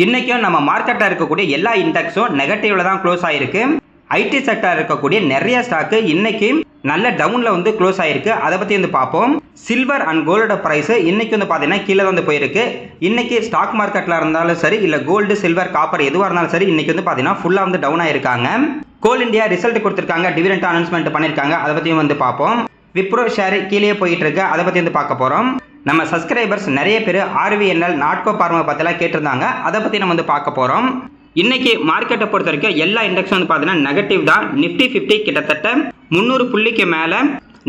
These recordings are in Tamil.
இன்றைக்கும் நம்ம மார்க்கெட்டில் இருக்கக்கூடிய எல்லா இண்டெக்ஸும் நெகட்டிவ்ல தான் க்ளோஸ் ஆயிருக்கு. ஐடி செக்டர் இருக்கக்கூடிய நிறைய ஸ்டாக்கு இன்னைக்கு நல்ல டவுனில் வந்து க்ளோஸ் ஆயிருக்கு. அதை பற்றி வந்து பார்ப்போம். சில்வர் அண்ட் கோல்டோட ப்ரைஸ் இன்னைக்கு வந்து பார்த்தீங்கன்னா கீழே வந்து போயிருக்கு. இன்னைக்கு ஸ்டாக் மார்க்கெட்டில் இருந்தாலும் சரி இல்லை கோல்டு சில்வர் காப்பர் எதுவாக இருந்தாலும் சரி இன்னைக்கு வந்து பார்த்தீங்கன்னா ஃபுல்லாக வந்து டவுன் ஆயிருக்காங்க கோல் இந்தியா ரிசல்ட் கொடுத்துருக்காங்க டிவிடெண்ட் அனௌன்ஸ்மெண்ட் பண்ணியிருக்காங்க அதை பற்றியும் வந்து பார்ப்போம். விப்ரோ ஷேர் கீழே போயிட்டு இருக்கு. அதை பற்றி வந்து பார்க்க போகிறோம் நம்ம சப்ஸ்கிரைபர்ஸ் நிறைய பேர் ஆர்விஎன்எல் நாட்கோ பார்மா பற்றிலாம் கேட்டிருந்தாங்க. அதை பற்றி நம்ம வந்து பார்க்க போகிறோம் இன்னைக்கு மார்க்கெட்டை பொறுத்த வரைக்கும் எல்லா இண்டெக்ஸும் வந்து பார்த்தீங்கன்னா நெகட்டிவ் தான். நிஃப்டி ஃபிஃப்டி கிட்டத்தட்ட முந்நூறு புள்ளிக்கு மேலே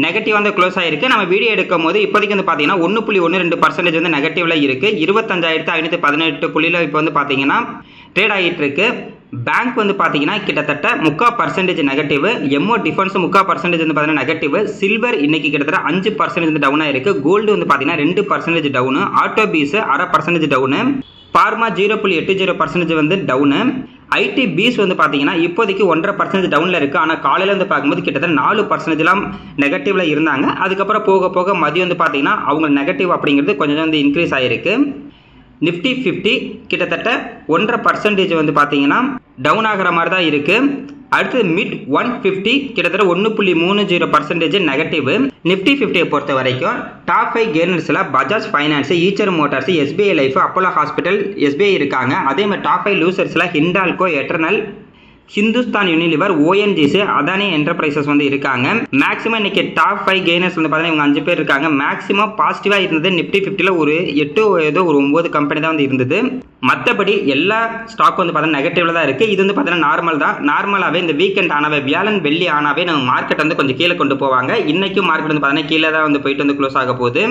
நெகட்டிவ் வந்து க்ளோஸ் ஆயிருக்கு. நம்ம வீடியோ எடுக்கும் போது இப்போதைக்கு வந்து பார்த்தீங்கன்னா ஒன்று புள்ளி ஒன்று ரெண்டு பர்சன்டேஜ் வந்து நெகட்டிவ்ல இருக்கு. இருபத்தஞ்சாயிரத்து ஐநூற்றி பதினெட்டு புள்ளியில் இப்போ வந்து பார்த்தீங்கன்னா ட்ரேட் ஆகிட்டு இருக்கு பேங்க் வந்து பார்த்தீங்கன்னா கிட்டத்தட்ட முக்கா பர்சன்டேஜ் நெகட்டிவ் எம்ஓ டிஃபென்ஸ் முக்கா பர்சன்டேஜ் வந்து பார்த்தீங்கன்னா நெகட்டிவ் சில்வர் இன்னைக்கு கிட்டத்தட்ட அஞ்சு பர்சன்டேஜ் வந்து டவுன் ஆயிருக்கு. கோல்டு வந்து பார்த்தீங்கன்னா ரெண்டு பர்சன்டேஜ் டவுனு ஆட்டோ பீஸ் அரை பர்சன்டேஜ் டவுனு பார்மா ஜீரோ புள்ளி எட்டு ஜீரோ பர்சன்டேஜ் வந்து டவுனு ஐடி பீஸ் வந்து பார்த்தீங்கன்னா இப்போதைக்கு ஒன்றரை பர்சன்டேஜ் டவுனில் இருக்குது ஆனால் காலையில் வந்து பார்க்கும்போது கிட்டத்தட்ட நாலு பர்சன்டேஜ்லாம் நெகட்டிவில் இருந்தாங்க. அதுக்கப்புறம் போக போக மதியம் வந்து பார்த்தீங்கன்னா அவங்க நெகட்டிவ் அப்படிங்கிறது கொஞ்சம் வந்து இன்க்ரீஸ் ஆகிருக்கு நிஃப்டி ஃபிஃப்டி கிட்டத்தட்ட ஒன்றரை பர்சன்டேஜ் வந்து பார்த்தீங்கன்னா டவுன் ஆகிற மாதிரி தான் இருக்குது அடுத்து மிட் ஒன் ஃபிஃப்டி கிட்டத்தட்ட ஒன்று புள்ளி மூணு ஜீரோ பர்சன்டேஜ் நெகட்டிவ் நிஃப்டி ஃபிஃப்டியை பொறுத்த வரைக்கும் top five கேர்னர்ஸில் Bajaj Finance Eicher Motors SBI Life Apollo Hospital SBI இருக்காங்க. அதே மாதிரி top five லூசர்ஸில் Hindalco Eternal Hindustan Unilever ONGC Adani Enterprises வந்து இருக்காங்க. மேக்ஸிமம் இன்னைக்கு டாப் ஃபைவ் கெய்னர்ஸ் வந்து பார்த்தீங்கன்னா இவங்க அஞ்சு பேர் இருக்காங்க. மேக்ஸிமம் பாசிட்டிவாக இருந்தது நிஃப்டி ஃபிஃப்டியில் ஒரு எட்டு ஏதோ ஒரு ஒம்பது கம்பெனி தான் வந்து இருந்தது. மற்றபடி எல்லா ஸ்டாக் வந்து பார்த்தீங்கன்னா நெகட்டிவ்ல தான் இருக்குது இது வந்து பார்த்தீங்கன்னா நார்மல் தான். நார்மலாகவே இந்த வீக்கெண்ட் ஆனாவே வியாழன் வெள்ளி ஆனாவே நம்ம மார்க்கெட் வந்து கொஞ்சம் கீழே கொண்டு போவாங்க. இன்னைக்கும் மார்க்கெட் வந்து பார்த்தீங்கன்னா கீழே தான் வந்து போயிட்டு வந்து க்ளோஸ் ஆக போகுது.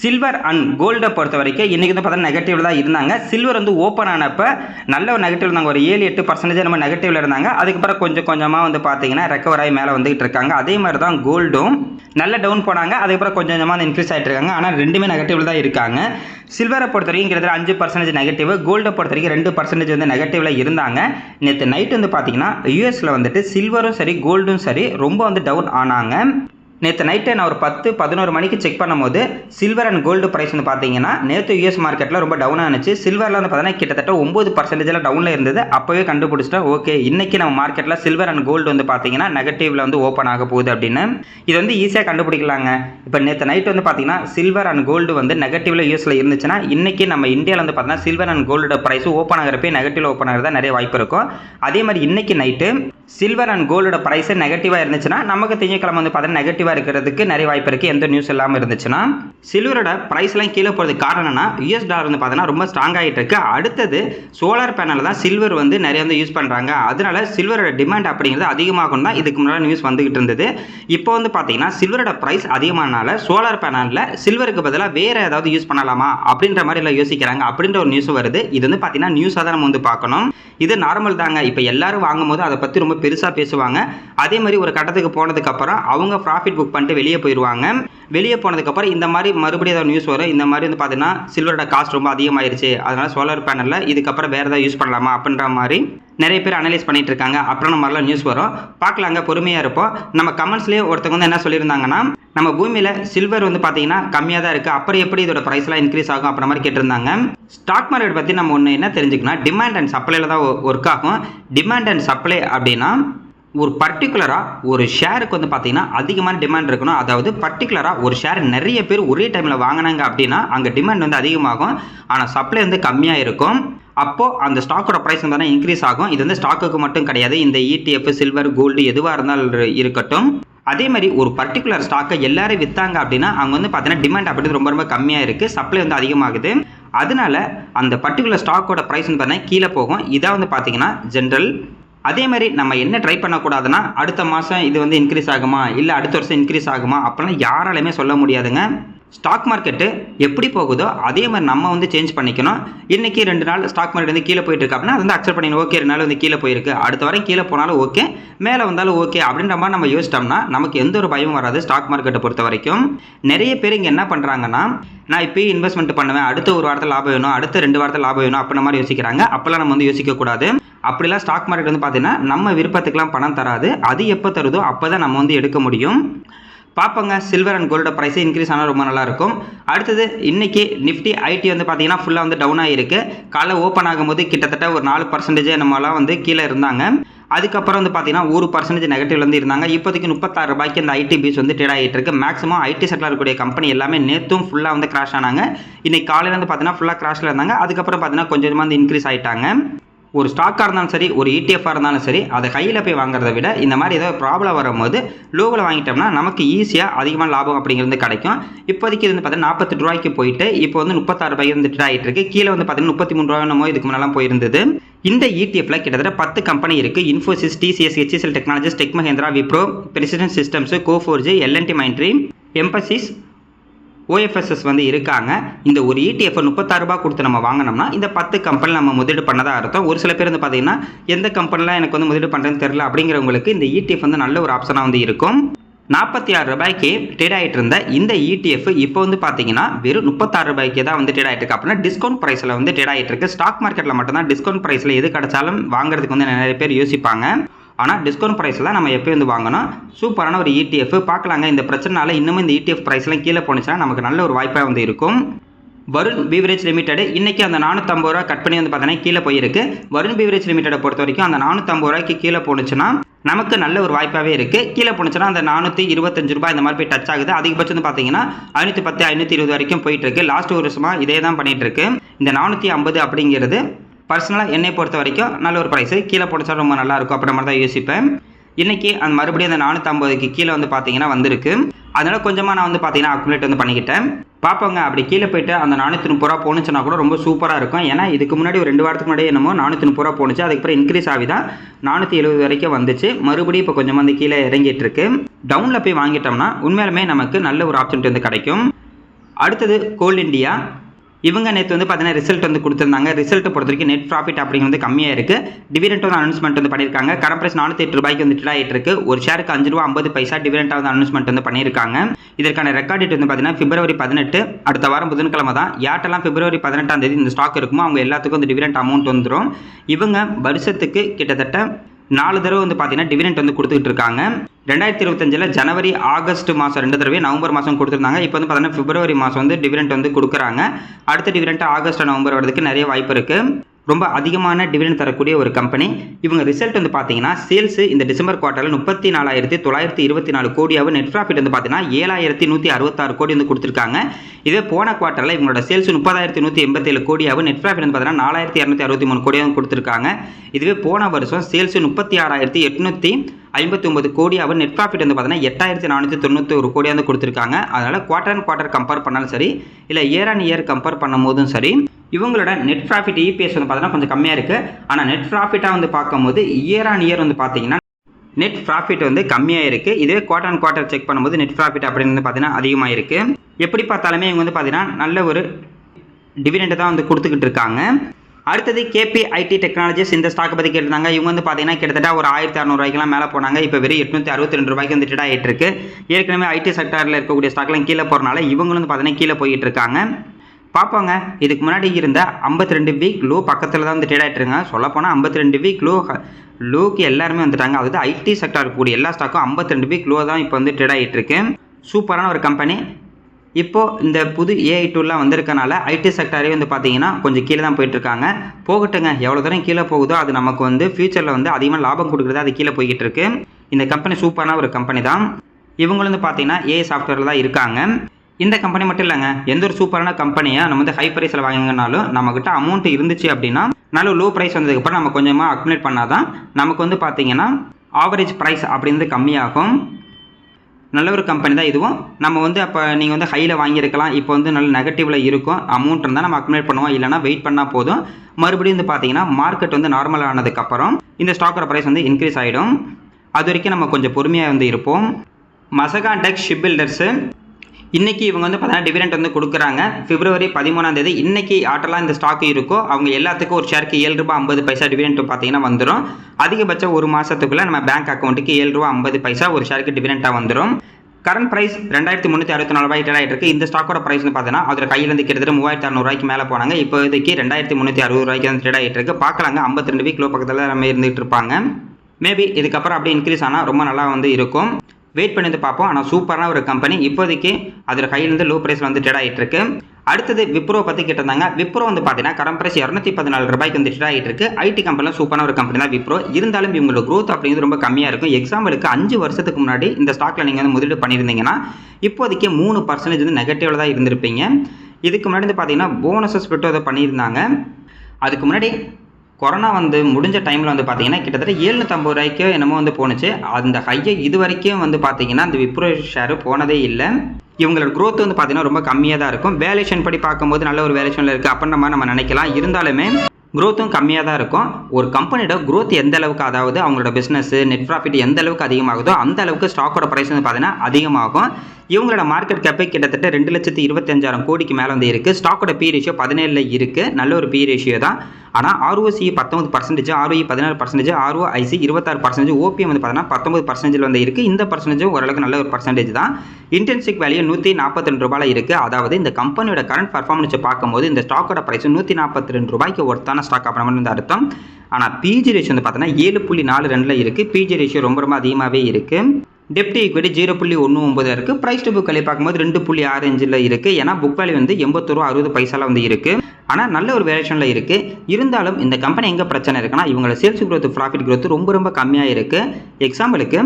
சில்வர் அண்ட் கோல்டை பொறுத்த வரைக்கும் இன்றைக்கி வந்து பார்த்தா நெகட்டிவ் தான் இருந்தாங்க. சில்வர் வந்து ஓப்பன் ஆனப்போ நல்ல ஒரு நெகட்டிவ் இருந்தாங்க. ஒரு ஏழு எட்டு பர்சன்டேஜ் நம்ம நெகட்டிவில் இருந்தாங்க. அதுக்கப்புறம் கொஞ்சம் கொஞ்சமாக வந்து பார்த்தீங்கன்னா ரெக்கவர் ஆகி மேலே வந்துகிட்டு இருக்காங்க. அதே மாதிரி தான் கோல்டும் நல்ல டவுன் போனாங்க. அதுக்கப்புறம் கொஞ்சம் கொஞ்சமாக வந்து இன்க்ரீஸ் ஆகிட்டு இருக்காங்க. ஆனால் ரெண்டுமே நெகட்டிவில் தான் இருக்காங்க. சில்வரை பொறுத்த வரைக்கும் கிட்டத்தட்ட அஞ்சு பர்சன்டேஜ் நெகட்டிவ் கோல்டை பொறுத்த வரைக்கும் ரெண்டு பர்சன்டேஜ் வந்து நெகட்டிவில் இருந்தாங்க. நேற்று நைட் வந்து பார்த்தீங்கன்னா யூஎஸில் வந்துட்டு சில்வரும் சரி கோல்டும் சரி ரொம்ப வந்து டவுன் ஆனாங்க. நேற்று நைட்டு நான் ஒரு பத்து பதினோரு மணிக்கு செக் பண்ணும்போது சில்வர் அண்ட் கோல்டு ப்ரைஸ் வந்து பார்த்தீங்கன்னா நேற்று யூஎஸ் மார்க்கெட்டில் ரொம்ப டவுன் இருந்துச்சு. சில்வரில் வந்து பார்த்தீங்கன்னா கிட்டத்தட்ட ஒம்பது பர்சன்டேஜில் டவுனில் இருந்தது. அப்போவே கண்டுபிடிச்சிட்டோம் ஓகே இன்னைக்கு நம்ம மார்க்கெட்டில் சில்வர் அண்ட் கோல்டு வந்து பார்த்தீங்கன்னா நெகட்டிவ்ல வந்து ஓப்பன் ஆக போகுது அப்படின்னு. இது வந்து ஈஸியாக கண்டுபிடிக்கலாங்க. இப்போ நேற்று நைட் வந்து பார்த்தீங்கன்னா சில்வர் அண்ட் கோல்டு வந்து நெகட்டிவ்ல யூஎஸில் இருந்துச்சுன்னா இன்றைக்கி நம்ம இந்தியாவில் வந்து பார்த்தீங்கன்னா சில்வர் அண்ட் கோல்டோட ப்ரைஸ் ஓப்பன் ஆகிறப்பே நெகட்டிவ் ஓப்பன் ஆகிறதா நிறைய வாய்ப்பு இருக்கும். அதே மாதிரி இன்னைக்கு நைட்டு சில்வர் அண்ட் கோல்டோட ப்ரைஸ் நெகட்டிவாக இருந்துச்சுன்னா நமக்கு திங்கக்கிழமை வந்து பார்த்தீங்கன்னா நெகட்டிவாக இருக்கிறதுக்கு நிறைய வாய்ப்பு இருக்குது எந்த நியூஸ் இல்லாமல் இருந்துச்சுன்னா சில்வரோட ப்ரைஸ்லாம் கீழே போகிறதுக்கு காரணம்னா யூஎஸ் டாலர் வந்து பார்த்தீங்கன்னா ரொம்ப ஸ்ட்ராங் ஆகிட்டு இருக்கு. அடுத்தது சோலார் பேனல் தான் சில்வர் வந்து நிறைய வந்து யூஸ் பண்ணுறாங்க அதனால சில்வரோட டிமாண்ட் அப்படிங்கிறது அதிகமாகும் தான் இதுக்கு முன்னாடி நியூஸ் வந்துகிட்டு இருந்தது. இப்போ வந்து பார்த்தீங்கன்னா சில்வரோட ப்ரைஸ் அதிகமானால சோலார் பேனலில் சில்வருக்கு பதிலாக வேறு ஏதாவது யூஸ் பண்ணலாமா அப்படின்ற மாதிரி எல்லாம் யோசிக்கிறாங்க. அப்படின்ற ஒரு நியூஸ் வருது. இது வந்து பார்த்தீங்கன்னா நியூஸாக தான் நம்ம வந்து பார்க்கணும். இது நார்மல் தாங்க. இப்போ எல்லாரும் வாங்கும்போது அதை பற்றி ரொம்ப பெருசாக பேசுவாங்க. அதே மாதிரி ஒரு கட்டத்துக்கு போனதுக்கப்புறம் அவங்க ப்ராஃபிட் புக் பண்ணிட்டு வெளியே போயிடுவாங்க வெளியே போனதுக்கப்புறம் இந்த மாதிரி மறுபடியும் ஏதாவது நியூஸ் வரும். இந்த மாதிரி வந்து பார்த்தீங்கன்னா சில்வரோட காஸ்ட் ரொம்ப அதிகமாயிருச்சு. அதனால சோலார் பேனலில் இதுக்கப்புறம் வேறு ஏதாவது யூஸ் பண்ணலாமா அப்படின்ற மாதிரி நிறைய பேர் அனலைஸ் பண்ணிட்டு இருக்காங்க. அப்புறம் மாதிரிலாம் நியூஸ் வரும். பார்க்கலாங்க பொறுமையாக இருப்போம். நம்ம கமெண்ட்ஸ்லேயே ஒருத்தவங்க வந்து என்ன சொல்லியிருந்தாங்கன்னா நம்ம பூமியில் சில்வர் வந்து பார்த்தீங்கன்னா கம்மியாக தான் இருக்குது அப்புறம் எப்படி இதோட ப்ரைஸ்லாம் இன்க்ரீஸ் ஆகும் அப்புறம் மாதிரி கேட்டிருந்தாங்க. ஸ்டாக் மார்க்கெட் பற்றி நம்ம ஒன்று என்ன தெரிஞ்சுக்கணும் டிமாண்ட் அண்ட் சப்ளைல தான் ஒர்க் ஆகும். டிமாண்ட் அண்ட் சப்ளை அப்படின்னா ஒரு பர்டிகுலராக ஒரு ஷேருக்கு வந்து பார்த்தீங்கன்னா அதிகமான டிமாண்ட் இருக்கணும். அதாவது பர்டிகுலராக ஒரு ஷேர் நிறைய பேர் ஒரே டைமில் வாங்கினாங்க அப்படின்னா அங்கே டிமாண்ட் வந்து அதிகமாகும். ஆனால் சப்ளை வந்து கம்மியாக இருக்கும். அப்போது அந்த ஸ்டாக்கோட ப்ரைஸ் வந்து இன்க்ரீஸ் ஆகும். இது வந்து ஸ்டாக்குக்கு மட்டும் கிடையாது. இந்த இடிஎஃப் சில்வர் கோல்டு எதுவாக இருந்தாலும் இருக்கட்டும். அதே மாதிரி ஒரு பர்டிகுலர் ஸ்டாக்கை எல்லாரும் விற்றாங்க அப்படின்னா அவங்க வந்து பார்த்தீங்கன்னா டிமாண்ட் அப்படின்றது ரொம்ப ரொம்ப கம்மியாக இருக்குது சப்ளை வந்து அதிகமாகுது. அதனால அந்த பர்டிகுலர் ஸ்டாக்கோட ப்ரைஸ் வந்து பார்த்தீங்கன்னா கீழே போகும். இதாக வந்து பார்த்தீங்கன்னா ஜென்ரல் அதே மாதிரி நம்ம என்ன ட்ரை பண்ணக்கூடாதுன்னா அடுத்த மாதம் இது வந்து இன்க்ரீஸ் ஆகுமா? இல்லை அடுத்த வருஷம் இன்க்ரீஸ் ஆகுமா? அப்படிலாம் யாராலையுமே சொல்ல முடியாதுங்க. ஸ்டாக் மார்க்கெட்டு எப்படி போகுதோ அதே மாதிரி நம்ம வந்து சேஞ்ச் பண்ணிக்கணும். இன்றைக்கி ரெண்டு நாள் ஸ்டாக் மார்க்கெட் வந்து கீழே போயிட்டு இருக்கு அப்படின்னா அது வந்து அக்செப்ட் பண்ணி ஓகே ரெண்டு நாள் வந்து கீழே போயிருக்கு. அடுத்த வாரம் கீழே போனாலும் ஓகே மேலே வந்தாலும் ஓகே அப்படின்ற மாதிரி நம்ம யோசிச்சிட்டோம்னா நமக்கு எந்த ஒரு பயமும் வராது ஸ்டாக் மார்க்கெட்டை பொறுத்த வரைக்கும். நிறைய பேர் இங்கே என்ன பண்ணுறாங்கன்னா நான் இப்போயே இன்வெஸ்ட்மெண்ட் பண்ணுவேன். அடுத்த ஒரு வாரத்தில் லாபம் வேணும். அடுத்த ரெண்டு வாரத்தில் லாபம் வேணும் அப்படின்ற மாதிரி யோசிக்கிறாங்க. அப்போல்லாம் நம்ம வந்து யோசிக்கக்கூடாது. அப்படிலாம் ஸ்டாக் மார்க்கெட் வந்து பார்த்தீங்கன்னா நம்ம விருப்பத்துக்குலாம் பணம் தராது. அது எப்போ தருதோ அப்போ தான் நம்ம வந்து எடுக்க முடியும். பார்ப்போங்க. சில்வர் அண்ட் கோல்டோட ப்ரைஸ் இன்க்ரீஸ் ஆனால் ரொம்ப நல்லாயிருக்கும். அடுத்தது இன்றைக்கி நிஃப்டி ஐடி வந்து பார்த்தீங்கன்னா ஃபுல்லாக வந்து டவுன் ஆகிருக்கு காலைல ஓப்பன் ஆகும்போது கிட்டத்தட்ட ஒரு நாலு பர்சன்டேஜ் நம்மளாம் வந்து கீழே இருந்தாங்க. அதுக்கப்புறம் வந்து பார்த்தீங்கன்னா ஒரு பர்சன்டேஜ் நெகட்டிவ்ல வந்து இருந்தாங்க. இப்போதைக்கு முப்பத்தாறு ரூபாய்க்கு இந்த ஐடி பீஸ் வந்து ட்ரேட் ஆகிட்டு இருக்கு. மேக்ஸிமம் ஐடி செட்டில் இருக்கக்கூடிய கம்பெனி எல்லாமே நேற்றும் ஃபுல்லாக வந்து கிராஷ் ஆனாங்க. இன்னைக்கு காலையில் வந்து பார்த்தீங்கன்னா ஃபுல்லாக கிராஷில் இருந்தாங்க. அதுக்கப்புறம் பார்த்தீங்கன்னா கொஞ்சமாக வந்து இன்க்ரீஸ் ஆகிட்டாங்க ஒரு ஸ்டாக்காக இருந்தாலும் சரி ஒரு இடிஎஃபாக இருந்தாலும் சரி அதை கையில் போய் வாங்குறத விட இந்த மாதிரி ஏதோ ப்ராப்ளம் வரும்போது லோவில் வாங்கிட்டோம்னா நமக்கு ஈஸியாக அதிகமான லாபம் அப்படிங்கிறது கிடைக்கும். இப்போதைக்கு இது வந்து பார்த்தீங்கன்னா நாற்பத்தெட்டு ரூபாய்க்கு போயிட்டு இப்போ வந்து முப்பத்தாறு ரூபாய் வந்து ஆகிட்டு இருக்கு. கீழே வந்து பார்த்தீங்கன்னா முப்பத்தி மூணு ரூபாய் இதுக்கு முன்னெல்லாம் போயிருந்தது. இந்த இடிஎஃப்ல கிட்டத்தட்ட பத்து கம்பெனி இருக்கு. Infosys TCS HCL technologies tech Mahindra Wipro Persistent systems Coforge LNT Mindtree Mphasis OFSS வந்து இருக்காங்க. இந்த ஒரு இடிஎஃப் முப்பத்தாறு ரூபாய் கொடுத்து நம்ம வாங்கினோம்னா இந்த பத்து கம்பெனி நம்ம முதலீடு பண்ணதா அர்த்தம். ஒரு சில பேர் வந்து பார்த்தீங்கன்னா எந்த கம்பெனிலாம் எனக்கு வந்து முதலீடு பண்ணுறதுன்னு தெரியல அப்படிங்கிறவங்களுக்கு இந்த இடிஎஃப் வந்து நல்ல ஒரு ஆப்ஷனாக வந்து இருக்கும். நாற்பத்தி ஆறு ரூபாய்க்கு ட்ரேட் ஆகிட்டு இருந்த இந்த இடிஎஃப் இப்போ வந்து பார்த்தீங்கன்னா வெறும் முப்பத்தாறு ரூபாய்க்கு தான் வந்து ட்ரேட் ஆகிட்டு இருக்கு. அப்படின்னா டிஸ்கவுண்ட் ப்ரைஸில் வந்து ட்ரேட் ஆகிட்டு இருக்கு. ஸ்டாக் மார்க்கெட்டில் மட்டும்தான் டிஸ்கவுண்ட் ப்ரைஸில் எது கிடைச்சாலும் வாங்குறதுக்கு வந்து நிறைய பேர் யோசிப்பாங்க. ஆனால் டிஸ்கவுண்ட் ப்ரைஸில் நம்ம எப்போ வந்து வாங்கணும்? சூப்பரான ஒரு இடிஎஃப் பார்க்கலாங்க இந்த பிரச்சனால இன்னமும் இந்த இடிஎஃப் ப்ரைஸ்லாம் கீழே போணுச்சுன்னா நமக்கு நல்ல ஒரு வாய்ப்பாக வந்து இருக்கும். வருண் பீவரேஜ் லிமிடெட் இன்றைக்கி அந்த நானூற்றம்பது ரூபா கட் பண்ணி வந்து பார்த்தீங்கன்னா கீழே போயிருக்கு. வருண் பீவரேஜ் லிமிடெடை பொறுத்த வரைக்கும் அந்த நானூற்றம்பது ரூபாய்க்கு கீழே போணுச்சுன்னா நமக்கு நல்ல ஒரு வாய்ப்பாகவே இருக்குது கீழே போணுச்சுன்னா அந்த நானூற்றி இருபத்தஞ்சு ரூபாய் இந்த மாதிரி போய் டச் ஆகுது. அதிகபட்சம் வந்து பார்த்தீங்கன்னா ஐநூற்றி பத்து ஐநூற்றி இருபது வரைக்கும் போயிட்டு இருக்கு. லாஸ்ட் ஒரு வருஷமாக இதே தான் பண்ணிட்டு இருக்கு. இந்த நானூற்றி ஐம்பது அப்படிங்கிறது பர்சனலாக என்னை பொறுத்த வரைக்கும் நல்ல ஒரு ப்ரைஸு கீழே போட்டுச்சா ரொம்ப நல்லா இருக்கும் அப்படின்ற மாதிரி தான் யோசிப்பேன். இன்றைக்கி அந்த மறுபடியும் அந்த நானூற்றம்பதுக்கு கீழே வந்து பார்த்தீங்கன்னா வந்திருக்கு. அதனால் கொஞ்சமாக நான் வந்து பார்த்தீங்கன்னா அக்குமுலேட் வந்து பண்ணிக்கிட்டேன். பார்ப்போங்க அப்படி கீழே போயிட்டு அந்த நானூற்றி முப்பது ரூபா போணுச்சுன்னா கூட ரொம்ப சூப்பராக இருக்கும். ஏன்னா இதுக்கு முன்னாடி ஒரு ரெண்டு வாரத்துக்கு முன்னாடி என்னமோ நானூற்றி முப்பது ரூபா போணுச்சு. அதுக்கப்புறம் இன்க்ரீஸ் ஆகி தான் நானூற்றி எழுபது வரைக்கும் வந்துச்சு. மறுபடியும் இப்போ கொஞ்சம் வந்து கீழே இறங்கிட்டு இருக்கு டவுனில் போய் வாங்கிட்டோம்னா உண்மையிலுமே நமக்கு நல்ல ஒரு ஆப்ஷன் வந்து கிடைக்கும். அடுத்தது கோல் இண்டியா இவங்க நேற்று வந்து பார்த்தீங்கன்னா ரிசல்ட் வந்து கொடுத்துருந்தாங்க. ரிசல்ட் பொறுத்த வரைக்கும் நெட் ப்ராஃபிட் அப்படிங்கிறது கம்மியாக இருக்குது டிவிடெண்ட் வந்து அனௌன்ஸ்மெண்ட் வந்து பண்ணியிருக்காங்க. கரம் பிரைஸ் நானூற்றி எட்டு ரூபாய்க்கு வந்து ட்ரேட் ஆகிட்டு இருக்கு. ஒரு ஷேருக்கு அஞ்சு ரூபா ஐம்பது பைசா டிவிடெண்ட் வந்து அனௌன்ஸ்மெண்ட் வந்து பண்ணியிருக்காங்க. இதற்கான ரெக்கார்ட் டேட் வந்து பார்த்தீங்கன்னா பிப்ரவரி பதினெட்டு. அடுத்த வாரம் புதன்கிழமை தான். யார்ட்டெல்லாம் பிப்ரவரி பதினெட்டாம் தேதி இந்த ஸ்டாக் இருக்குமோ அவங்க எல்லாத்துக்கும் வந்து டிவிடெண்ட் அமௌண்ட் வந்துடும் இவங்க வருஷத்துக்கு கிட்டத்தட்ட நாலு தடவை வந்து பார்த்தீங்கன்னா டிவிடெண்ட் வந்து கொடுத்துக்கிட்டு இருக்காங்க. ரெண்டாயிரத்தி இருபத்தஞ்சில் ஜனவரி ஆகஸ்ட் மாதம் ரெண்டு தடவை நவம்பர் மாதம் கொடுத்துருந்தாங்க. இப்போ வந்து பார்த்தீங்கன்னா பிப்ரவரி மாதம் வந்து டிவிடெண்ட் வந்து கொடுக்குறாங்க. அடுத்த டிவிடெண்ட் ஆகஸ்ட் நவம்பர் வரதுக்கு நிறைய வாய்ப்பு இருக்குது ரொம்ப அதிகமான டிவிடெண்ட் தரக்கூடிய ஒரு கம்பெனி இவங்க ரிசல்ட் வந்து பார்த்தீங்கன்னா சேல்ஸ் இந்த டிசம்பர் குவார்ட்டரில் முப்பத்தி நாலாயிரத்தி தொள்ளாயிரத்தி இருபத்தி நாலு கோடியாகவும் நெட் ப்ராஃபிட் வந்து பார்த்தீங்கன்னா ஏழாயிரத்தி நூற்றி அறுபத்தாறு கோடி வந்து கொடுத்துருக்காங்க. இதே போன குவார்ட்டரில் இவங்களோட சேல்ஸ் முப்பதாயிரத்தி நூற்றி எண்பத்தேழு கோடியாகவும் நெட் ப்ராஃபிட் வந்து பார்த்தீங்கன்னா நாலாயிரத்தி இரநூத்தி அறுபத்தி மூணு கோடியாகவும் கொடுத்துருக்காங்க. இதுவே போன வருஷம் சேல்ஸ் முப்பத்தி ஆறாயிரத்தி எட்நூற்றி ஐம்பத்தி ஒன்பது கோடியாகவும் நெட் ப்ராஃபிட் வந்து பார்த்தீங்கன்னா எட்டாயிரத்தி நானூற்றி தொண்ணூற்றி ஒரு கோடியாக வந்து கொடுத்துருக்காங்க. அதனால் குவார்டர் அண்ட் குவார்டர் கம்பேர் பண்ணாலும் சரி இல்லை இயர் அண்ட் இயர் கம்பேர் பண்ணும் போதும் சரி இவங்களோட நெட் ப்ராஃபிட் இபிஎஸ் வந்து பார்த்தீங்கன்னா கொஞ்சம் கம்மியாக இருக்குது ஆனால் நெட் ப்ராஃபிட்டாக வந்து பார்க்கும்போது இயர் ஆன் இயர் வந்து பார்த்தீங்கன்னா நெட் ப்ராஃபிட் வந்து கம்மியாக இருக்குது இதுவே குவார்டர் அண்ட் குவார்டர் செக் பண்ணும்போது நெட் ப்ராஃபிட் அப்படின்னு வந்து பார்த்தீங்கன்னா அதிகமாக இருக்குது எப்படி பார்த்தாலுமே இவங்க வந்து பார்த்தீங்கன்னா நல்ல ஒரு டிவிடெண்ட் தான் வந்து கொடுத்துக்கிட்டு இருக்காங்க. அடுத்தது கேபி ஐடி டெக்னாலஜிஸ் இந்த ஸ்டாக்கை பற்றி கேட்டிருந்தாங்க. இவங்க வந்து பார்த்தீங்கன்னா கிட்டத்தட்ட ஒரு ஆயிரத்தி அறநூறுவாய்க்கெல்லாம் மேலே போனாங்க. இப்போ வெறும் எட்நூற்றி அறுபத்தி ரெண்டு ரூபாய்க்கு வந்து ட்ரேட் ஆகிட்டு இருக்கு ஏற்கனவே ஐடி செக்டாரில் இருக்கக்கூடிய ஸ்டாக்லாம் கீழே போகிறனால இவங்களும் வந்து பார்த்தீங்கன்னா கீழே போயிட்டு இருக்காங்க. பார்ப்போங்க இதுக்கு முன்னாடி இருந்த ஐம்பத்தி ரெண்டு வீக் லோ பக்கத்தில் தான் வந்து ட்ரேட் ஆகிட்டு இருங்க சொல்லப்போனால் ஐம்பத்தி ரெண்டு வீக் லோ லோக்கு எல்லாருமே வந்துட்டாங்க. அதாவது ஐடி செக்டார் கூடிய எல்லா ஸ்டாக்கும் ஐம்பத்தி ரெண்டு வீக் லோ தான் இப்போ வந்து ட்ரேட் ஆகிட்டு இருக்கு சூப்பரான ஒரு கம்பெனி இப்போது இந்த புது ஏஐ டூல்லாம் வந்திருக்கனால ஐடி செக்டாரே வந்து பார்த்தீங்கன்னா கொஞ்சம் கீழே தான் போயிட்டுருக்காங்க. போகட்டுங்க. எவ்வளோ தூரம் கீழே போகுதோ அது நமக்கு வந்து ஃபியூச்சரில் வந்து அதிகமாக லாபம் கொடுக்குறது அது கீழே போய்கிட்டு இருக்கு இந்த கம்பெனி சூப்பரான ஒரு கம்பெனி தான். இவங்களும் வந்து பார்த்தீங்கன்னா ஏஐ சாஃப்ட்வேரில் தான் இருக்காங்க. இந்த கம்பெனி மட்டும் இல்லைங்க. எந்த ஒரு சூப்பரான கம்பெனியை நம்ம வந்து ஹை ப்ரைஸில் வாங்கினாலும் நம்மக்கிட்ட அமௌண்ட் இருந்துச்சு அப்படின்னா நல்ல லோ ப்ரைஸ் வந்ததுக்கப்புறம் நம்ம கொஞ்சமாக அப்மிட் பண்ணால் தான் நமக்கு வந்து பார்த்தீங்கன்னா ஆவரேஜ் ப்ரைஸ் அப்படின்றது கம்மியாகும். நல்ல ஒரு கம்பெனி தான் இதுவும். நம்ம வந்து அப்போ நீங்கள் வந்து ஹையில் வாங்கியிருக்கலாம். இப்போ வந்து நல்ல நெகட்டிவில் இருக்கும். அமௌண்ட் இருந்தால் நம்ம அக்மேட் பண்ணுவோம். இல்லைனா வெயிட் பண்ணால் போதும். மறுபடியும் வந்து பார்த்தீங்கன்னா மார்க்கெட் வந்து நார்மல் ஆனதுக்கப்புறம் இந்த ஸ்டாக்கோட ப்ரைஸ் வந்து இன்க்ரீஸ் ஆகிடும் அது வரைக்கும் நம்ம கொஞ்சம் பொறுமையாக வந்து இருப்போம். மசகா டெக் ஷிப் பில்டர்ஸு இன்னைக்கு இவங்க வந்து பார்த்தீங்கன்னா டிவிடெண்ட் வந்து கொடுக்குறாங்க. பிப்ரவரி பதிமூணாம் தேதி இன்னைக்கு ஆட்டெல்லாம் இந்த ஸ்டாக் இருக்கோ அவங்க எல்லாத்துக்கும் ஒரு ஷேருக்கு ஏழு ரூபாய் ஐம்பது பைசா டிவிடெண்ட் பார்த்தீங்கன்னா வந்துடும் அதிகபட்சம் ஒரு மாதத்துக்குள்ள நம்ம பேங்க் அக்கௌண்ட்டுக்கு ஏழு ரூபா ஐம்பது பைசா ஒரு ஷேருக்கு டிவிடெண்ட்டாக வந்துடும் கரண்ட் பிரைஸ் ரெண்டாயிரத்தி முந்நூற்றி அறுபத்தி நாலு ரூபாய் ஆகிட்டு இருக்கு. இந்த ஸ்டாக்கோட பிரைஸ் பார்த்தீங்கன்னா அதில் கையிலேருந்து கிட்டத்தட்ட மூவாயிரத்தி அறுநூறுவாய்க்கு மேலே போனாங்க. இப்போதைக்கு ரெண்டாயிரத்தி முந்நூற்றி அறுபது ரூபாய்க்கு வந்து ட்ரேட் ஆகிட்டு இருக்கு. பார்க்கலாங்க. ஐம்பத்தி ரெண்டு வீக் லோ பக்கத்தில் நம்ம இருந்துகிட்டு இருப்பாங்க. மேபி இதுக்கப்புறம் அப்படியே இன்க்ரீஸ் ஆனால் ரொம்ப நல்லா வந்து இருக்கும். வெயிட் பண்ணி வந்து பார்ப்போம். ஆனால் சூப்பரான ஒரு கம்பெனி இப்போதைக்கு அதில் கையிலேருந்து லோ ப்ரைஸில் வந்து ட்ரேட் ஆகிட்டு இருக்கு அடுத்தது விப்ரோ பற்றி கேட்டிருந்தாங்க. விப்ரோ வந்து பார்த்தீங்கன்னா கரம் பிரைஸ் இரநூத்தி பதினாலு ரூபாய்க்கு வந்து ட்ரேட் ஆகிட்டு இருக்கு ஐடி கம்பெனியில் சூப்பரான ஒரு கம்பெனி தான் விப்ரோ. இருந்தாலும் இவங்களோட க்ரோத் அப்படிங்கிறது ரொம்ப கம்மியாக இருக்கும். எக்ஸாம்பிளுக்கு அஞ்சு வருஷத்துக்கு முன்னாடி இந்த ஸ்டாக்ல நீங்கள் வந்து முதலீடு பண்ணியிருந்தீங்கன்னா இப்போதைக்கு மூணு பர்சன்டேஜ் வந்து நெகட்டிவில் தான் இருந்திருப்பீங்க. இதுக்கு முன்னாடி வந்து பார்த்தீங்கன்னா போனஸஸ் விட்டு அதை பண்ணியிருந்தாங்க. அதுக்கு முன்னாடி கொரோனா வந்து முடிஞ்ச டைமில் வந்து பார்த்தீங்கன்னா கிட்டத்தட்ட ஏழுநூற்றம்பது ரூபாய்க்கு என்னமோ வந்து போணுச்சு. அந்த ஹையை இது வரைக்கும் வந்து பார்த்தீங்கன்னா அந்த விப்ரோ ஷேர் போனதே இல்லை. இவங்களோட க்ரோத் வந்து பார்த்தீங்கன்னா ரொம்ப கம்மியாக தான் இருக்கும். வேலேஷன் படி பார்க்கும்போது நல்ல ஒரு வேலேஷனில் இருக்குது அப்படின்ற மாதிரி நம்ம நினைக்கலாம். இருந்தாலுமே க்ரோத்தும் கம்மியாக தான் இருக்கும். ஒரு கம்பெனியோட க்ரோத் எந்த அளவுக்கு அதாவது அவங்களோட பிஸ்னஸ் நெட் ப்ராஃபிட் எந்த அளவுக்கு அதிகமாகுதோ அந்த அளவுக்கு ஸ்டாக்கோட ப்ரைஸ் வந்து பார்த்தீங்கன்னா அதிகமாகும். இவங்களோட மார்க்கெட் கேப்பே கிட்டத்தட்ட ரெண்டு லட்சத்தி இருபத்தஞ்சாயிரம் கோடிக்கு மேலே வந்து இருக்குது ஸ்டாக்கோட பி ரேஷியோ பதினேழில் இருக்குது நல்ல ஒரு பி ரேஷியோ தான். ஆனால் ஆர்ஓசி பத்தொம்பது பர்சன்டேஜ் ஆர்ஓஇ பதினாறு பர்சன்டேஜ் ஆர்ஓஐசி இருபத்தாறு பர்சன்டேஜ் ஓபிஎம் வந்து பார்த்தீங்கன்னா பத்தொம்பது பர்சன்டேஜில் வந்து இருக்குது இந்த பர்சன்டேஜும் ஓரளவுக்கு நல்ல ஒரு பர்சன்டேஜ் தான். இன்டென்சிக் வேல்யூ நூற்றி நாற்பத்தி ரெண்டு ரூபாயில் இருக்குது அதாவது இந்த கம்பெனியோட கரண்ட் பர்ஃபார்மன்ஸை பார்க்கும்போது இந்த ஸ்டாக்கோட ப்ரைஸ் நூற்றி நாற்பத்தி ரெண்டு ரூபாய்க்கு ஒருத்தான ஸ்டாக் அப்படின்னு வந்து அர்த்தம். ஆனால் பிஜி ரேஷியோ வந்து பார்த்தீங்கன்னா ஏழு புள்ளி நாலு ரெண்டில் இருக்குது பிஜி ரேஷியோ ரொம்ப ரொம்ப அதிகமாகவே இருக்குது டெப்ட் ஈக்விட்டி ஜீரோ புள்ளி ஒன்று ஒம்பது இருக்குது ப்ரைஸ் டு புக் கலை பார்க்கும்போது ரெண்டு புள்ளி ஆறு அஞ்சில் இருக்குது ஏன்னா புக் வேல்யூ வந்து எண்பத்தொரு ரூபா அறுபது பைசாவில் வந்து இருக்குது ஆனால் நல்ல ஒரு வேரியேஷனில் இருக்குது இருந்தாலும் இந்த கம்பெனி எங்கே பிரச்சனை இருக்குன்னா இவங்களோட சேல்ஸ் growth ப்ராஃபிட் growth ரொம்ப ரொம்ப கம்மியாக இருக்குது எக்ஸாம்பிளுக்கு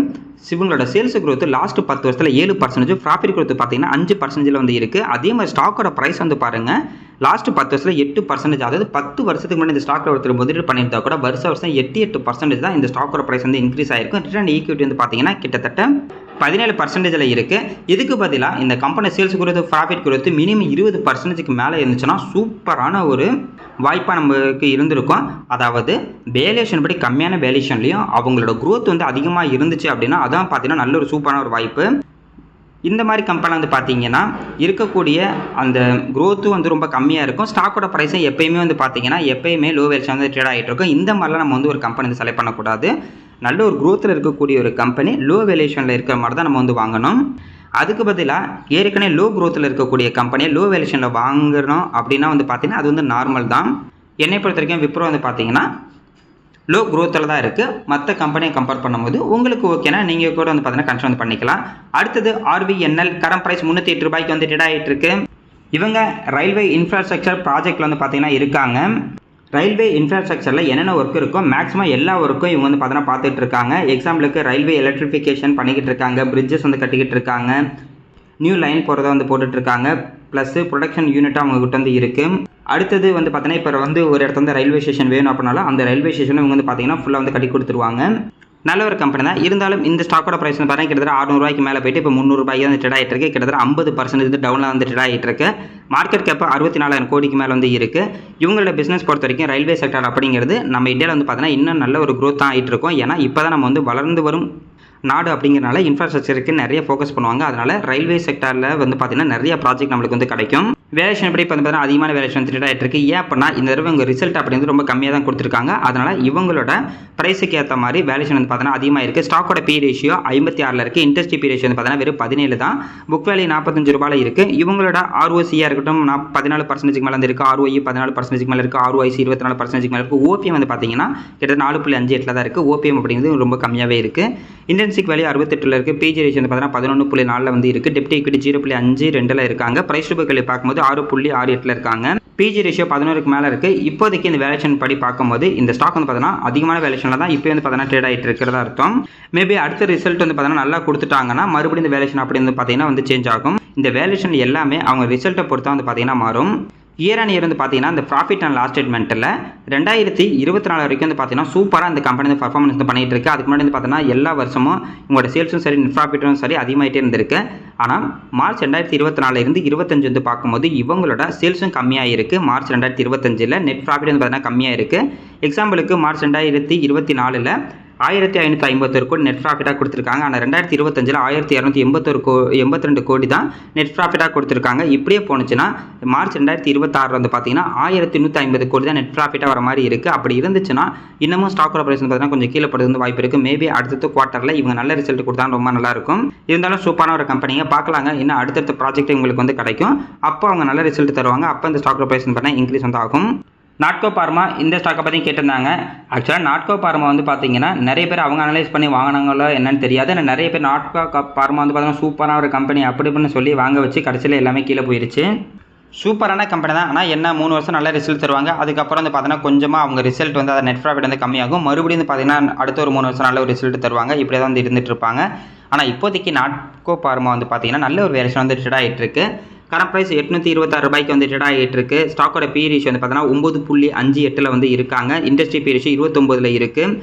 இவங்களோட சேல்ஸ் growth லாஸ்ட் பத்து வருஷத்தில் ஏழு பர்சன்டேஜ் ப்ராஃபிட் growth பார்த்தீங்கன்னா அஞ்சு பர்சன்டேஜில் வந்து இருக்குது அதே மாதிரி ஸ்டாக்கோட ப்ரைஸ் வந்து பாருங்கள் லாஸ்ட் பத்து வருஷத்தில் எட்டு பர்சன்டேஜ் அதாவது பத்து வருஷத்துக்கு முன்னாடி இந்த ஸ்டாக்கில் ஒருத்தர் முதலீடு பண்ணியிருந்தா கூட வருஷ வருஷம் எட்டு எட்டு பர்சன்டேஜ் தான் இந்த ஸ்டாக்கோட ப்ரைஸ் வந்து இன்க்ரீஸ் ஆயிருக்கும். ரிட்டர்ன் ஈக்விட்டி வந்து பார்த்தீங்கன்னா கிட்டத்தட்ட பதினேழு பர்சன்டேஜில் இருக்குது இதுக்கு பதிலாக இந்த company sales growth profit growth minimum இருபது பர்சன்டேஜுக்கு மேலே இருந்துச்சுன்னா சூப்பரான ஒரு வாய்ப்பாக நம்மளுக்கு இருந்திருக்கும். அதாவது வேலேஷன் படி கம்மியான வேலேஷன்லையும் அவங்களோட குரோத் வந்து அதிகமாக இருந்துச்சு அப்படின்னா அதான் பார்த்தீங்கன்னா நல்ல ஒரு சூப்பரான ஒரு வாய்ப்பு. இந்த மாதிரி கம்பெனி வந்து பார்த்தீங்கன்னா இருக்கக்கூடிய அந்த க்ரோத்தும் வந்து ரொம்ப கம்மியாக இருக்கும். ஸ்டாக்கோட ப்ரைஸும் எப்பயுமே வந்து பார்த்தீங்கன்னா எப்பயுமே லோ வேல்ஸ் வந்து ட்ரேட் ஆகிட்டு இருக்கும். இந்த மாதிரிலாம் நம்ம வந்து ஒரு கம்பெனி வந்து செலக்ட் பண்ணக்கூடாது. நல்ல ஒரு க்ரோத்தில் இருக்கக்கூடிய ஒரு கம்பெனி லோ வேல்யூஷனில் இருக்கிற மாதிரி தான் நம்ம வந்து வாங்கணும். அதுக்கு பதிலாக ஏற்கனவே லோ க்ரோத்தில் இருக்கக்கூடிய கம்பெனியை லோ வேல்யூஷனில் வாங்கணும் அப்படின்னா வந்து பார்த்தீங்கன்னா அது வந்து நார்மல் தான். என்னை பொறுத்த வரைக்கும் விப்ரோ வந்து பார்த்தீங்கன்னா லோ க்ரோத்தில் தான் இருக்குது மற்ற கம்பெனியை கம்பேர் பண்ணும்போது உங்களுக்கு ஓகேனா நீங்கள் கூட வந்து பார்த்தீங்கன்னா கன்சிடர் வந்து பண்ணிக்கலாம். அடுத்தது ஆர்பிஎன்எல் கரண்ட் ப்ரைஸ் முந்நூற்றி எட்டு ரூபாய்க்கு வந்து ட்ரேட் ஆகிட்டு இருக்கு. இவங்க ரயில்வே இன்ஃப்ராஸ்ட்ரக்சர் ப்ராஜெக்டில் வந்து பார்த்தீங்கன்னா இருக்காங்க. ரயில்வே இன்ஃப்ராஸ்ட்ரக்சரில் என்னென்ன ஒர்க் இருக்கோ மேக்ஸிமம் எல்லா ஒர்க்கும் இவங்க வந்து பார்த்தீங்கன்னா பார்த்துட்டு இருக்காங்க. எக்ஸாம்பிளுக்கு ரயில்வே எலக்ட்ரிஃபிகேஷன் பண்ணிக்கிட்டு இருக்காங்க. பிரிட்ஜஸ் வந்து கட்டிக்கிட்டு இருக்காங்க. நியூ லைன் போகிறத வந்து போட்டுட்ருக்காங்க ப்ளஸ்ஸு ப்ரொடக்ஷன் யூனிட்டாக அவங்ககிட்ட வந்து இருக்குது அடுத்தது வந்து பார்த்தீங்கன்னா இப்போ வந்து ஒரு இடத்துல வந்து ரயில்வே ஸ்டேஷன் வேணும் அப்படின்னாலும் அந்த ரயில்வே ஸ்டேஷனை இவங்க வந்து பார்த்தீங்கன்னா ஃபுல்லாக வந்து கட்டி கொடுத்துருவாங்க. நல்ல ஒரு கம்பெனி தான். இருந்தாலும் இந்த ஸ்டாக்கோட ப்ரைஸ் வந்து பார்த்தீங்கன்னா கிட்டத்தட்ட அறுநூறுவாய்க்கு மேலே போயிட்டு இப்போ முந்நூறுபாய்க்கு வந்து ட்ரேட் ஆகிட்டு இருக்கு. கிட்டத்தட்ட ஐம்பது வந்து டவுனில் வந்து ட்ரேட் ஆகிட்டு இருக்கு. மார்க்கெட் கேப் அறுபத்தி நாலாயிரம் கோடிக்கு மேலே வந்து இருக்குது இவங்களோட பிஸ்னஸ் பொறுத்த வரைக்கும் ரயில்வே செக்டர் அப்படிங்கிறது நம்ம இந்தியாவில் வந்து பார்த்தீங்கன்னா இன்னும் நல்ல ஒரு க்ரோத் தான் ஆகிட்டு இருக்கும். ஏன்னா இப்போ தான் நம்ம வந்து வளர்ந்து வரும் நாடு அப்படிங்கிறனால இன்ஃப்ராஸ்ட்ரக்சருக்கு நிறைய ஃபோக்கஸ் பண்ணுவாங்க. அதனால ரயில்வே செக்டாரில் வந்து பார்த்தீங்கன்னா நிறைய ப்ராஜெக்ட் நம்மளுக்கு வந்து கிடைக்கும். வேலேஷன் எப்படி இப்போ வந்து பார்த்தீங்கன்னா அதிகமான வேலேஷன் த்ரீட் ஆகிட்டு இருக்கு. ஏன் அப்படின்னா இந்த தடவை இவங்க ரிசல்ட் அப்படிங்கிறது ரொம்ப கம்மியாக தான் கொடுத்துருக்காங்க. அதனால் இவங்களோட ப்ரைஸுக்கு ஏற்ற மாதிரி வேலேஷன் வந்து பார்த்தீங்கன்னா அதிகமாக இருக்குது ஸ்டாக்கோட பி ரேஷியோ ஐம்பத்தி ஆறில் இருக்குது இண்டஸ்ட்ரி பி ரேஷியோ வந்து பார்த்தீங்கன்னா வெறும் பதினேழு தான். புக் வேலி நாற்பத்தஞ்சு ரூபாயில் இருக்குது இவங்களோட ஆர்ஓசியாக இருக்கட்டும் நான் பதினாலு பர்சன்டேஜ் மேலே இருக்குது ஆர்ஓஇ பதினாலு பர்சன்டேஜ் மேலே இருக்குது ஆர்ஓஐசி இருபத்தி நாலு பர்சன்டேஜ் மேலே இருக்குது ஓபிஎம் வந்து பார்த்தீங்கன்னா கிட்டத்தட்ட நாலு புள்ளி அஞ்சு எட்டில் தான் இருக்குது ஓபிஎம் அப்படிங்கிறது ரொம்ப கம்மியாகவே இருக்குது இண்டென்சிக் வேல்யூ அறுபத்தெட்டில் இருக்குது பிஜி ரேஷியோ வந்து பார்த்தீங்கன்னா பதினொன்று புள்ளி நாலில் வந்து இருக்குது டெப்டி இக்விட்டி ஜீரோ புள்ளி அஞ்சு ரெண்டில் இருக்காங்க. பிரைஸ் டு பார்க்கும்போது ஆறு புள்ளி ஆறு எட்டில் இருக்காங்க. பிஜி ரேஷியோ பதினோருக்கு மேலே இருக்குது இப்போதைக்கு இந்த வேலேஷன் படி பார்க்கும்போது இந்த ஸ்டாக் வந்து பார்த்தீங்கன்னா அதிகமான வேலேஷனில் தான் இப்போ வந்து பார்த்தீங்கன்னா ட்ரேட் ஆகிட்டு இருக்கிறதா அர்த்தம். மேபி அடுத்த ரிசல்ட் வந்து பார்த்தீங்கன்னா நல்லா கொடுத்துட்டாங்கன்னா மறுபடியும் இந்த வேலேஷன் அப்படி வந்து பார்த்தீங்கன்னா வந்து சேஞ்ச் ஆகும். இந்த வேலேஷன் எல்லாமே அவங்க ரிசல்ட்டை பொறுத்தா வந்து பார்த்தீங்கன்னா மாறும். இயர் அண்ட் இயர் வந்து பார்த்தீங்கன்னா இந்த ப்ராஃபிட் அண்ட் லாஸ்ட் ஸ்டேட்மெண்ட்டில் ரெண்டாயிரத்தி இருபத்தி நாலு வரைக்கும் வந்து பார்த்தீங்கன்னா சூப்பராக அந்த கம்பெனி வந்து பர்ஃபார்மன்ஸ் வந்து பண்ணிகிட்டு இருக்கு. அதுக்கு முன்னாடி வந்து பார்த்தீங்கன்னா எல்லா வருஷமும் உங்களோட சேல்ஸும் சரி நெட் ப்ராஃபிட்டும் சரி அதிகமாகிட்டே இருந்திருக்கு. ஆனால் மார்ச் ரெண்டாயிரத்தி இருபத்தி நாலுலேருந்து இருபத்தஞ்சு வந்து பார்க்கும்போது இவங்களோட சேல்ஸும் கம்மியாக இருக்குது மார்ச் ரெண்டாயிரத்தி இருபத்தஞ்சில் நெட் ப்ராஃபிட் வந்து பார்த்தீங்கன்னா கம்மியாக இருக்குது எக்ஸாம்பிளுக்கு மார்ச் ரெண்டாயிரத்தி இருபத்தி நாலில் ஆயிரத்தி ஐநூற்றி ஐம்பத்தொரு கோடி நெட் ப்ராஃபிட்டாக கொடுத்துருக்காங்க. ஆனால் ரெண்டாயிரத்தி இருபத்தஞ்சில் ஆயிரத்தி இரநூத்தி எண்பத்தொரு கோ எண்பத்தி ரெண்டு கோடி தான் நெட் ப்ராஃபிட்டாக கொடுத்துருக்காங்க. இப்படியே போனுச்சுன்னா மார்ச் ரெண்டாயிரத்தி இருபத்தாறு வந்து பார்த்தீங்கன்னா ஆயிரத்தி நூற்றி ஐம்பது கோடி தான் நெட் ப்ராஃபிட்டாக வர மாதிரி இருக்குது அப்படி இருந்துச்சுன்னா இன்னமும் ஸ்டாக் ப்ரைஸ் பார்த்தீங்கன்னா கொஞ்சம் கீழே படுறது வந்து வாய்ப்பு இருக்குது மேபி அடுத்த குவார்ட்டரில் இவங்க நல்ல ரிசல்ட் கொடுத்தா ரொம்ப நல்லாயிருக்கும். இருந்தாலும் சூப்பரான ஒரு கம்பெனியை பார்க்கலாங்க. இன்னும் அடுத்தடுத்த ப்ராஜெக்ட் உங்களுக்கு வந்து கிடைக்கும். அப்போ அவங்க நல்ல ரிசல்ட் தருவாங்க. அப்போ இந்த ஸ்டாக் ப்ரைஸ் பார்த்தீங்கன்னா இன்க்ரீஸ் வந்து ஆகும். நாட்கோ பார்மா இந்த ஸ்டாக்கை பற்றி கேட்டிருந்தாங்க. ஆக்சுவலாக நாட்கோ பார்மா வந்து பார்த்தீங்கன்னா நிறைய பேர் அவங்க அனலைஸ் பண்ணி வாங்கினாங்களோ என்னன்னு தெரியாது. ஆனால் நிறைய பேர் நாட்கோ பார்மா வந்து பார்த்தீங்கன்னா சூப்பரான ஒரு கம்பெனி அப்படி இப்படின்னு சொல்லி வாங்க வச்சு கடைசியில் எல்லாமே கீழே போயிடுச்சு சூப்பரான கம்பெனி தான். ஆனால் என்ன மூணு வருஷம் நல்ல ரிசல்ட் தருவாங்க. அதுக்கப்புறம் வந்து பார்த்தீங்கன்னா கொஞ்சமாக அவங்க ரிசல்ட் வந்து அதை நெட் ப்ராஃபிட் வந்து கம்மியாகும். மறுபடியும் வந்து பார்த்தீங்கன்னா அடுத்த ஒரு மூணு வருஷம் நல்ல ஒரு ரிசல்ட் தருவாங்க. இப்படி தான் வந்து இருந்துட்டு இருப்பாங்க. ஆனால் இப்போதைக்கு நாட்கோ பார்மா வந்து பார்த்தீங்கன்னா நல்ல ஒரு வேரியேஷன் வந்து ட்ரேட் ஆகிட்டு இருக்குது கரண்ட் ப்ரைஸ் எட்நூற்றி இருபத்தாறு ரூபாய்க்கு வந்து ட்ரேட் ஆகிட்டு இருக்கு ஸ்டாக்கோட பி ரேஷியோ வந்து பார்த்தீங்கன்னா ஒம்பது புள்ளி அஞ்சு எட்டில் வந்து இருக்காங்க. இண்டஸ்ட்ரி பி ரேஷியோ இருபத்தொம்போதில் இருக்குது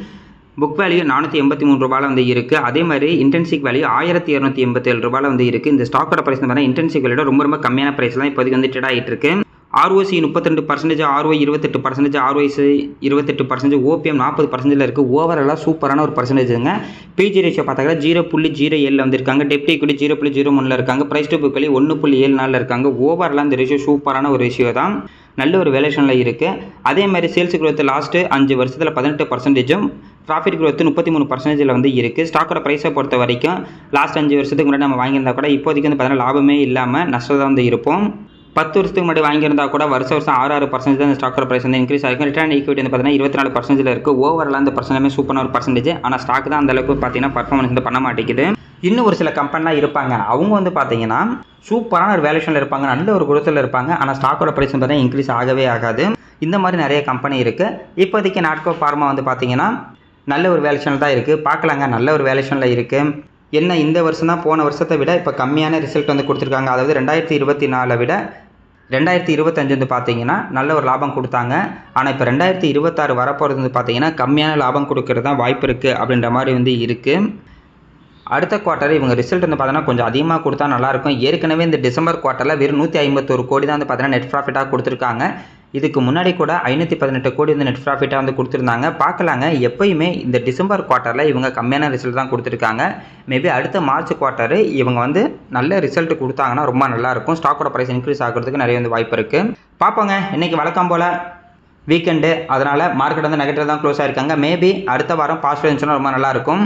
புக் வேல்யூ நானூற்றி எண்பத்தி மூணு ரூபாயில் வந்து இருக்குது அதே மாதிரி இன்டென்சிக் வேல்யூ ஆயிரத்தி இரநூத்தி எண்பத்தேழு ரூபாயில் வந்து இருக்குது இந்த ஸ்டாக்கோட ப்ரைஸ் பார்த்தீங்கன்னா இன்டென்சிக் வேல்யூட ரொம்ப ரொம்ப கம்மியான ப்ரைஸ் தான் இப்போதைக்கு வந்து ட்ரேட் ஆகிட்டு இருக்குது ஆர்ஓசி முப்பத்திரெண்டு பர்சன்டேஜ் ஆர்ஓ இருபத்தெட்டு பர்சன்டேஜ் ஆர்ஓசி இருபத்தெட்டு பர்சன்டேஜ் ஓபிஎம் நாற்பது பர்சன்டேஜில் இருக்குது ஓவராலாக சூப்பரான ஒரு பர்சன்டேஜுங்க பிஜி ரேஷியோ பார்த்தாக்கா ஜீரோ புள்ளி ஜீரோ ஏழில் வந்திருக்காங்க. டெப்டி டெப்ட் ஜீரோ புள்ளி ஜீரோ ஒன்றில் இருக்காங்க. ப்ரைஸ் டு புக் ஒன்று புள்ளி ஏழு நாளில் இருக்காங்க. ஓவராலாக இந்த ரேஷியோ சூப்பரான ஒரு ரேஷியோ தான். நல்ல ஒரு வேலேஷனில் இருக்குது அதே மாதிரி சேல்ஸ் growth லாஸ்ட்டு அஞ்சு வருஷத்தில் பதினெட்டு பர்சன்டேஜும் ப்ராஃபிட் growth முப்பத்தி மூணு பர்சன்டேஜில் வந்து இருக்குது ஸ்டாக்கோட ப்ரைஸை பொறுத்த வரைக்கும் லாஸ்ட் அஞ்சு வருஷத்துக்கு முன்னாடி நம்ம வாங்கியிருந்தா கூட இப்போதைக்கு வந்து பார்த்தீங்கன்னா லாபமே இல்லாமல் நஷ்டம் தான் வந்து இருப்போம். பத்து வருஷத்துக்கு முன்னாடி வாங்கியிருந்தா கூட வருஷம் வருஷம் ஆறு ஆறு பர்சன்டேஜ் தான் இந்த ஸ்டாக்கோட ப்ரைஸ் வந்து இன்க்ரீஸ் ஆகிருக்கும் ரிட்டர்ன் ஈக்விட்டி வந்து பார்த்தீங்கன்னா இருபத்தி நாலு பர்சன்டேஜில் இருக்குது ஓவரால் அந்த பர்சன்டேஜ் சூப்பரான ஒரு பர்சன்டேஜ் ஆனால் ஸ்டாக் தான் அந்த அளவுக்கு பார்த்தீங்கன்னா பர்ஃபார்மன்ஸ் வந்து பண்ண மாட்டேங்குது. இன்னும் ஒரு சில கம்பெனிலாம் இருப்பாங்க. அவங்க வந்து பார்த்தீங்கன்னா சூப்பரான ஒரு வேலேஷனில் இருப்பாங்க. நல்ல ஒரு குரத்தில் இருப்பாங்க. ஆனால் ஸ்டாக்கோட ப்ரைஸ் வந்து பார்த்தீங்கன்னா இன்க்ரீஸ் ஆகவே ஆகாது. இந்த மாதிரி நிறைய கம்பெனி இருக்குது இப்போதைக்கு நாட்கோ ஃபார்மா வந்து பார்த்தீங்கன்னா நல்ல ஒரு வேலுஷனில் தான் இருக்குது பார்க்கலாங்க. நல்ல ஒரு வேலேஷனில் இருக்குது என்ன இந்த வருஷம் தான் போன வருஷத்தை விட இப்போ கம்மியான ரிசல்ட் வந்து கொடுத்துருக்காங்க. அதாவது ரெண்டாயிரத்தி இருபத்தி நாலை விட ரெண்டாயிரத்தி இருபத்தஞ்சு வந்து பார்த்தீங்கன்னா நல்ல ஒரு லாபம் கொடுத்தாங்க. ஆனால் இப்போ ரெண்டாயிரத்தி இருபத்தாறு வரப்போகிறது வந்து பார்த்தீங்கன்னா கம்மியான லாபம் கொடுக்கறது தான் வாய்ப்பு இருக்குது அப்படின்ற மாதிரி வந்து இருக்குது அடுத்த குவார்ட்டர் இவங்க ரிசல்ட் வந்து பார்த்தோன்னா கொஞ்சம் அதிகமாக கொடுத்தா நல்லாயிருக்கும் ஏற்கனவே இந்த டிசம்பர் குவார்ட்டரில் வெறும் நூற்றி ஐம்பத்தோரு கோடி தான் வந்து பார்த்தீங்கன்னா நெட் ப்ராஃபிட்டாக கொடுத்துருக்காங்க. இதுக்கு முன்னாடி கூட ஐநூற்றி பதினெட்டு கோடி வந்து நெட் ப்ராஃபிட்டாக வந்து கொடுத்துருந்தாங்க. பார்க்கலாங்க. எப்பயுமே இந்த டிசம்பர் குவார்ட்டரில் இவங்க கம்மியான ரிசல்ட் தான் கொடுத்துருக்காங்க. மேபி அடுத்த மார்ச் குவார்ட்டரு இவங்க வந்து நல்ல ரிசல்ட் கொடுத்தாங்கன்னா ரொம்ப நல்லாயிருக்கும் ஸ்டாக்கோட ப்ரைஸ் இன்க்ரீஸ் ஆகிறதுக்கு நிறைய வந்து வாய்ப்பு இருக்குது பார்ப்போங்க. இன்றைக்கி வழக்கம் போல் வீக்கெண்டு அதனால் மார்க்கெட் வந்து நெகட்டிவ் தான் க்ளோஸ் ஆயிருக்காங்க. மேபி அடுத்த வாரம் பாசிட்டிவ் இருந்துச்சுன்னா ரொம்ப நல்லாயிருக்கும்